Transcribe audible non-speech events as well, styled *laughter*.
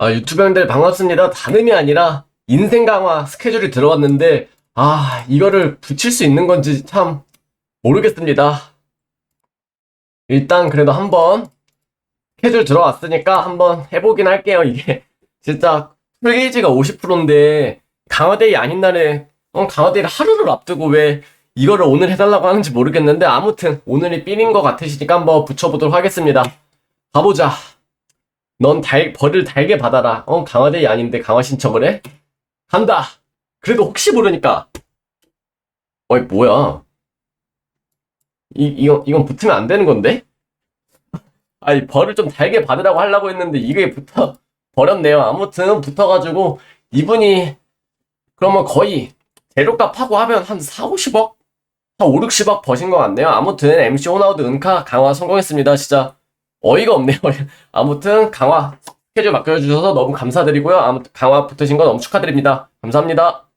아, 유튜브 형들 반갑습니다. 다름이 아니라 인생 강화 스케줄이 들어왔는데, 아, 이거를 붙일 수 있는 건지 참 모르겠습니다. 일단 그래도 한번 스케줄 들어왔으니까 한번 해보긴 할게요. 이게 진짜 풀게이지가 50%인데 강화데이 아닌 날에 어, 강화데이를 하루를 앞두고 왜 이거를 오늘 해달라고 하는지 모르겠는데 아무튼 오늘이 삘인 것 같으시니까 한번 붙여보도록 하겠습니다. 가보자. 넌 달, 벌을 달게 받아라. 어, 강화데이 아닌데 강화 신청을 해? 간다! 그래도 혹시 모르니까. 어이, 뭐야. 이, 이건, 이건 붙으면 안 되는 건데? 아니, 벌을 좀 달게 받으라고 하려고 했는데 이게 붙어, 버렸네요. 아무튼 붙어가지고 이분이 그러면 거의 재료값 하고 하면 한 4, 50억? 한 5, 60억 버신 것 같네요. 아무튼 MC 호나우드 은카 강화 성공했습니다. 진짜 어이가 없네요. *laughs* 아무튼 강화 스케줄 맡겨주셔서 너무 감사드리고요. 아무튼 강화 붙으신 거 너무 축하드립니다. 감사합니다.